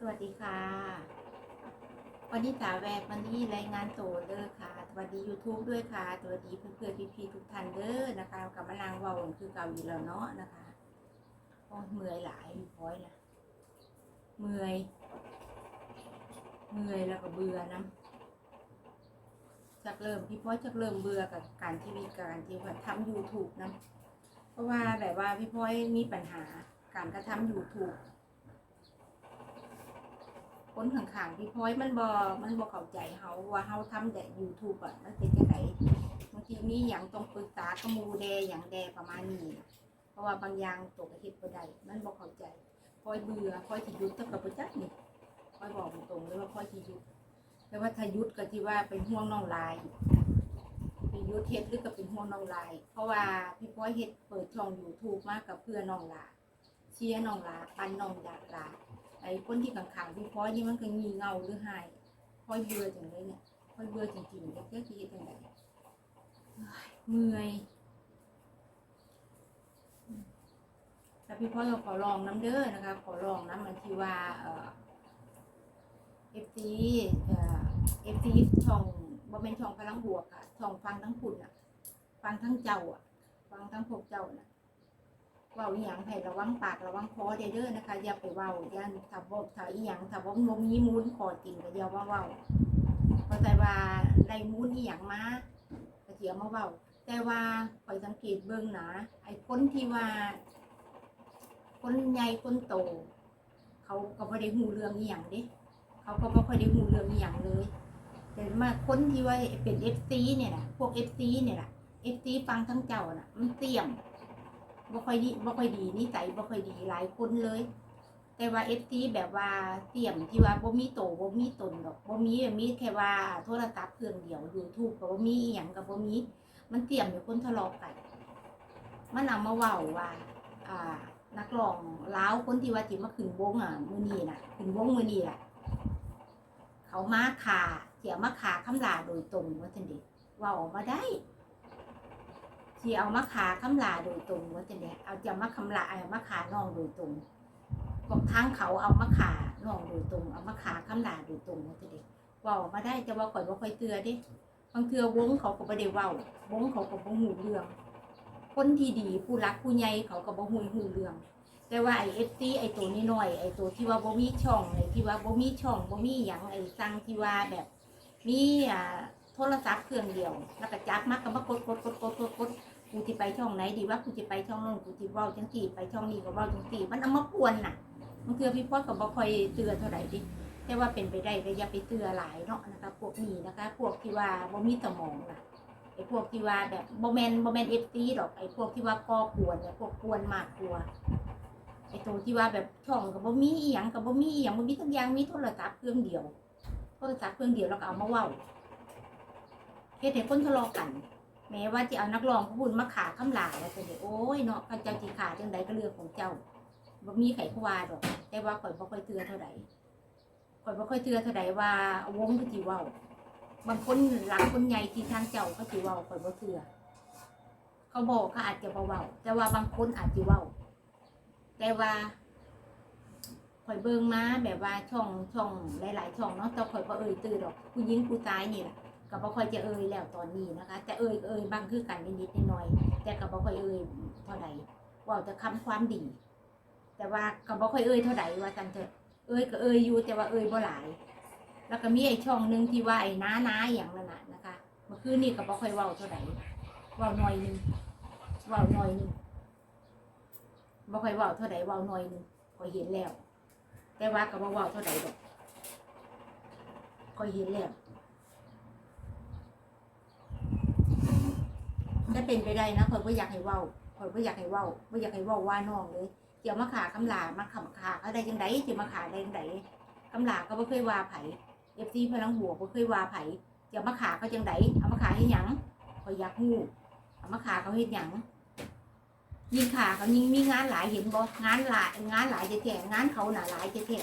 สวัสดีค่ะ วันนี้สาวแวกวันนี้รายงานโตเด้อค่ะ สวัสดี YouTube ด้วยค่ะ สวัสดีเพื่อนๆพี่ๆทุกท่านเด้อนะคะกับมานางวาคือเก่าอยู่แล้วเนาะนะคะโอ้เมื่อยหลายพี่พ้อยนะเมื่อยเมื่อยแล้วก็เบื่อนะจากเริ่มพี่พ้อยจากเริ่มเบื่อกับการที่มีการที่ว่าทำ YouTube นะเพราะว่าแบบว่าพี่พ้อยมีปัญหาการกระทำ YouTube คนข้างๆพี่พ้อยมันบ่มันบ่เข้าใจเฮาว่าเฮาทำแต่ YouTube อะมันเป็นจังไดบางทีมีหยังต้องปรึกษากับหมู่แดหยังแดประมาณนี้ เพราะว่าบางอย่างตกเฮ็ดบ่ได้มันบ่เข้าใจพ้อยเบื่อพ้อยสิหยุดแต่ก็บ่จักนี่พ้อยบอกตรงเลยว่าพ้อยสิหยุดแต่ว่าถ้าหยุดก็ที่ว่าเป็นห่วงน้องลายเป็นยุดเฮ็ดหรือก็เป็นห่วงน้องลาย เพราะว่าพี่พ้อยเฮ็ดเปิดช่อง YouTube มากกับเพื่อน้องลาเชียร์น้องลาปันน้องดาลา อ้คนที่ขังๆพี่พ้อยนี่มันก็งีเงาหรือหายพอยเบื่อจังเลยเนี่ยพอยเบื่อจริงๆเจ้าที่จังไดเฮ้ยเมื่อยแต่พี่พ้อยก็ขอลองน้ำเด้อนะคะ ขอลองน้ำมันที่ว่าเอ่อฟซีเอฟซีช่องบ่เป็นช่องพลังบวกค่ะช่องฟังทั้งพุ่นอะ ฟังทั้งเจ้าอะ ฟังทั้งพวกเจ้าน่ะ เว้าอหย่างให้ระวังปากระวังคอเด้อเด้อนะคะ อย่าไปเว้าอย่าถ้าบ่ถ้าอีหยังถ้าบ่บ่มีมูลขอกินก็อย่าว่าเว้าเพราะแต่ว่าได้มูลอีหยังมาก็สิเอามาเว้าแต่ว่าข่อยสังเกตเบิ่งหนะไอ้คนที่ว่า คนใหญ่คนโต เขาก็บ่ได้ฮูเรื่องอีหยังเด้เขาก็บ่ค่อยได้ฮูเรื่องอีหยังเลย แต่มาคนที่ว่าเป็น FC เนี่ยนะพวก FC เนี่ยนะ FC ฟังทั้งเจ้าน่ะ มันเตรียม บ่ค่อยดีบ่ค่อยดีนิสัยบ่ค่อยดีหลายคนเลย แต่ว่าเอฟซีแบบว่าเตรียมที่ว่าบ่มีโตบ่มีตนดอกบ่มีมีแค่ว่าโทรศัพท์เครื่องเดียว YouTube ก็บ่มีอีหยังก็บ่มีมันเตรียมให้คนทะเลาะกันมันเอามาเว้าว่าอ่านักร้องลาวคนที่ว่าสิมาขึ้นวงอะมื้อนี้น่ะขึ้นวงมื้อนี้น่ะ เขามาขาเสียมาขาคำลาโดยตรงว่าซั่นเด้เว้าออกมาได้ ที่เอามาขาคำลาโดยตรงว่าจะเนี่ยเอาจะมาคำลาเอามาขาน้องโดยตรงบอกทางเขาเอามาขาน้องโดยตรง เอามาขาคำลาโดยตรงว่าจะเด็กว่ามาได้แต่ว่าข่อยบ่าค่อยเตือดิบางเทือวงเขาก็บ่ได้เว้าวงเขาก็บ่หูเรื่อง คนที่ดีผู้รักผู้ใหญ่เขาก็บ่หูหูเรื่อง แต่ว่าไอ้เอฟซีไอ้ตัวนี้หน้อยไอ้ตัวที่ว่าบ่มีช่องไอ้ที่ว่าบ่มีช่องบ่มีหยังไอ้สั่งที่ว่าแบบมีอ่าโทรศัพท์เครื่องเดียว แล้วก็จับมาก็มากดกดกดกดกดกด กูจะไปช่องไหนดีว่ากูจะไปช่องโน้นกูจะเว้าจังสี่ไปช่องนี้ก็เว้าจังสี่มันเอามาปวนน่ะบางเทื่อพี่พ่อก็บ่ค่อยเตือนเท่าไหร่ดิแต่ว่าเป็นไปได้ก็อย่าไปเตือนหลายเนาะนะคะพวกนี้นะคะ พวกที่ว่าบ่มีสมองน่ะไอ้พวกที่ว่าแบบบ่แม่นบ่แม่น FT ดอกไอ้พวกที่ว่าก่อกวนเนี่ยพวกกวนมากกลัวไอ้ตัวที่ว่าแบบช่องก็บ่มีอีหยังก็บ่มีอีหยังบ่มีทุกอย่างมีโทรศัพท์เครื่องเดียวโทรศัพท์เครื่องเดียวแล้วก็เอามาเว้าเฮ็ดให้คนทะเลาะกัน แม้ว่าจะเอานักร้องผู้บุญมาขาคำลาแล้วจะโอ้ยเนาะข้าเจ้าจีขาจังใดก็เรื่องของเจ้าบ่มีไขควาดอก แต่ว่าข่อยบ่ค่อยเตือนเท่าใดข่อยบ่ค่อยเตือนเท่าใดว่าวงคือสิเว้าบางคนหลังคนใหญ่ที่ทางเจ้าเขาสิเว้าข่อยบ่เชื่อเขาบอกเขาอาจจะบ่เว้าแต่ว่าบางคนอาจจะเว้าแต่ว่าข่อยเบิ่งมาแบบว่าช่องช่องหลาย ๆ ช่องเนาะแต่ข่อยบ่เอ่ยตื่นดอกผู้หญิงผู้ชายนี่แหละ ก็บ่ค่อยจะเอ่ยแล้วตอนนี้นะคะ แต่เอ่ยเอ่ยบางคือกันนิดๆหน่อยๆแต่ก็บ่ค่อยเอ่ยเท่าใดว่าจะคำความดี แต่ว่าก็บ่ค่อยเอ่ยเท่าใดว่าจังเถอะเอ่ยก็เอ่ยอยู่แต่ว่าเอ่ยบ่หลาย แล้วก็มีไอ้ช่องหนึงที่ว่าไอ้น้าน้าอย่างนั้นน่ะนะคะเมื่อคืนนี้ก็บ่ค่อยเว้าเท่าใดเว้าหน่อยหนึงเว้าหน่อยหนึงบ่ค่อยเว้าเท่าใดเว้าหน่อยหนึงก็เห็นแล้ว แต่ว่าก็บ่เว้าเท่าใดดอกก็เห็นแล้ว ถ้าเป็นไปได้นะข่อยก็อยากให้เว้าข่อยก็อยากให้เว้าไม่อยากให้เว้าว่าน้องเลยเดี๋ยวมาขาคำลามาขำขาเขาได้จังไดจะมาขาได้จังไดคำลาก็บ่เคยว่าไผเอฟซีพลังบวกบ่เคยว่าไผเดี๋ยวมาขาเขาจังไดเอามาขาให้หยังข่อยอยากฮู้เอามาขาเขาเฮ็ดหยังยิงขาเขายิงมีงานหลายเห็นบ่งานหลายงานหลายจะแท้งานเขาน่ะหลายจะแท้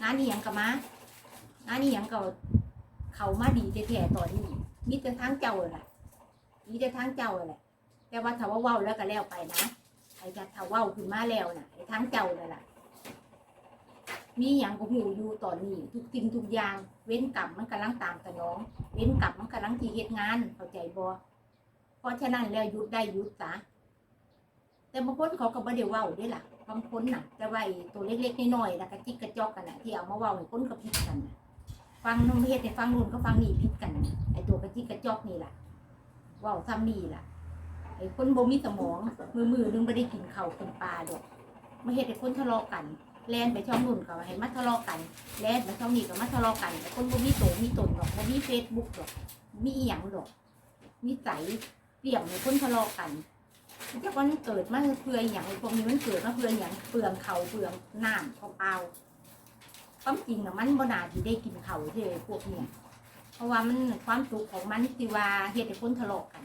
งานนี่หยังก็มางานนี่หยังก็เขามาดีจะแท้ตอนนี้มีแต่ทางเจ้าแหละ มีแต่ทางเจ้าแหละ แต่ว่าถ้าว่าเว้าแล้วก็แล้วไปนะไอ้จะถ้าเว้าขึ้นมาแล้วน่ะไอ้ทางเจ้านั่นแหละมีอย่างก็หูอยู่ตอนนี้ ทุกสิ่งทุกอย่าง เว้นกรรมมันกำลังตามสนอง เว้นกรรมมันกำลังที่เฮ็ดงานเข้าใจบ่เพราะฉะนั้นแล้วยุดได้ยุดซะแต่บางคนเขาก็บ่ได้เว้าด้วยล่ะบางคนน่ะแต่ว่าตัวเล็กๆน้อยๆน่ะกระจิกกระจอกกันน่ะที่เอามาเว้าให้คนก็ผิดกันฟังนู่นเฮ็ดให้ฟังนู่นก็ฟังนี่ผิดกันไอ้ตัวกระจิกกระจอกนี่ล่ะ ว้าซ้ำนี่ล่ะไอ้คนบ่มีสมอง มือมือนึงบ่ได้กินข้าวกินปลาดอกมาเฮ็ดให้คนทะเลาะกันแลนไปช่องนู่นก็ให้มาทะเลาะกันแลนไปช่องนี้ก็มาทะเลาะกันแต่คนบ่มีโตมีตนหรอกบ่มีเฟซบุ๊กหรอกมีอีหยังหรอกมีใจเปี่ยมในคนทะเลาะกันแต่ว่ามันเกิดมาเพื่ออย่างไอ้พวกนี้มันเกิดมาเพื่ออย่างเปลืองเขาเปลืองน้ำเปล่าความจริงน่ะมันบ่น่าสิได้กินเขาวที่ไอ้พวกเนี้ย เพราะว่ามันความสุขของมันที่ว่าเฮ็ดให้คนทะเลาะกัน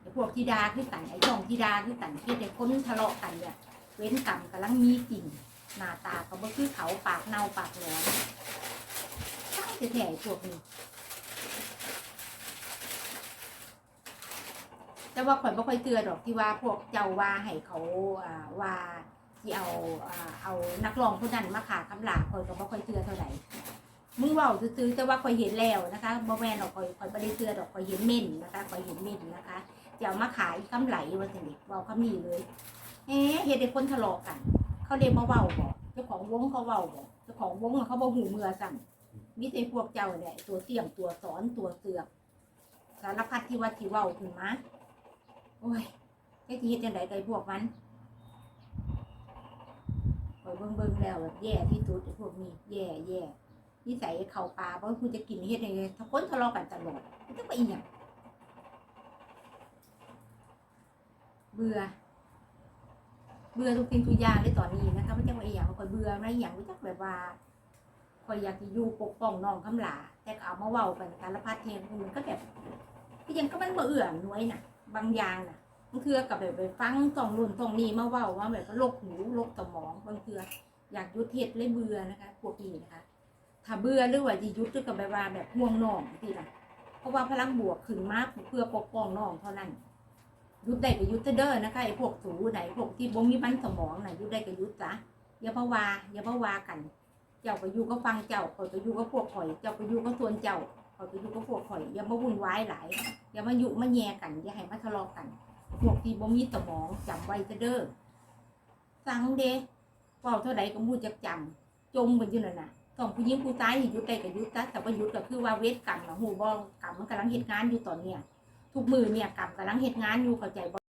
ไอ้พวกที่ดาคือกันไอ้ช่องที่ดาคือกันเฮ็ดให้คนทะเลาะกันเนี่ยเว้นกรรมกำลังมีจริงหน้าตาก็บ่คือเขาปากเน่าปากหลมใช่แท้ๆไอ้พวกนี้แต่ว่าข่อยบ่ค่อยเตือนดอกที่ว่าพวกเจ้าว่าให้เขาอ่าว่าที่เอาอ่าเอานักร้องผู้นั้นมาขาคำหลาข่อยก็บ่ค่อยเตือนเท่าไหร่ มึงว้าซื่อๆแต่ว่าข่อยเห็นแล้วนะคะบ่แม่นดอกข่อยข่อยบ่ได้เตือดอกข่อยเห็นเม่นนะคะข่อยเห็นเม่นนะคะจะเอามาขายกำไรว่าซั่นนี่เว้าคำนี้เลยเอ๊ะเฮ็ดให้คนทะเลาะกัน เขาเรียกมาเว้าบ่เจ้าของวงเขาเว้าบ่เจ้าของวงเขาบ่หูเมือสั่นมีแต่พวกเจ้าเนี่ยตัวเสี่ยมตัวสอนตัวเสือกสารพัดที่ว่าที่เว้าขึ้นมาโอ้ยไอ้ที่เฮ็ดจังไดกับไอ้พวกมันคอยเบิ่งเบิ่งๆแล้วแบบแย่ที่สุดไอ้พวกนี้แย่แย่ นิสัยเขาป่าเพราะคุณจะกินเฮ็ดยังไงถ้าคนทะเลาะกันตลอดมันจะไปอีหยังเบื่อ เบื่อทุกสิ่งทุกอย่างเลยตอนนี้นะคะไม่ใช่ว่าอีหยังคอยเบื่อไม่อหย่างไม่จักแบบว่าคอยอยากจะอยู่ปกป้องน้องคำหลาแต่เอามาเว้ากันสารพัดเทงมันก็แบบก็ยังก็มันบ่เอื่อมหน่วยน่ะ บางอย่างน่ะบางเทือกับแบบไปฟังตองรุ่นตองนี้มาเว้าว่าแบบโรคหูโรคสมองบางเทืออยากยุดเทศเลยเบื่อนะคะพวกนี้นะคะ ถ้าเบื่อหรือว่าจะยุดหรือกับแบบว่าแบบห่วงน้องที่ละเพราะว่าพลังบวกขึ้นมากเพื่อปกป้องน้องเท่านั้นยุดได้ก็ยุดเด้อนะคะไอ้พวกสูไหนพวกที่บ่มีมันสมองน่ะยุดได้ก็ยุดจ้ะอย่าพราะวาอย่าพราะวากัน เจ้าก็อยู่ก็ฟังเจ้าข่อยก็อยู่ก็พวกข่อย เจ้าก็อยู่ก็ส่วนเจ้าข่อยก็อยู่ก็พวกข่อยอย่ามาวุ่นวายหลายอย่ามายุมาแย่กันอย่าให้มาทะเลาะกันพวกที่บ่มีสมองจำไว้เด้อสังเด้เฝ้าเท่าใดก็มูจักจำจมกันอยู่นั่นน่ะ สองผู้หญิงผู้ชายให้หยุดได้ก็หยุดซะแต่ว่ายุดก็คือว่าเวทกรรมน่ะฮู้บ่กรรมมันกำลังเหตุงานอยู่ตอนเนี้ยทุกมือเนี่ยกรรมกำลังเหตุงานอยู่เข้าใจบ่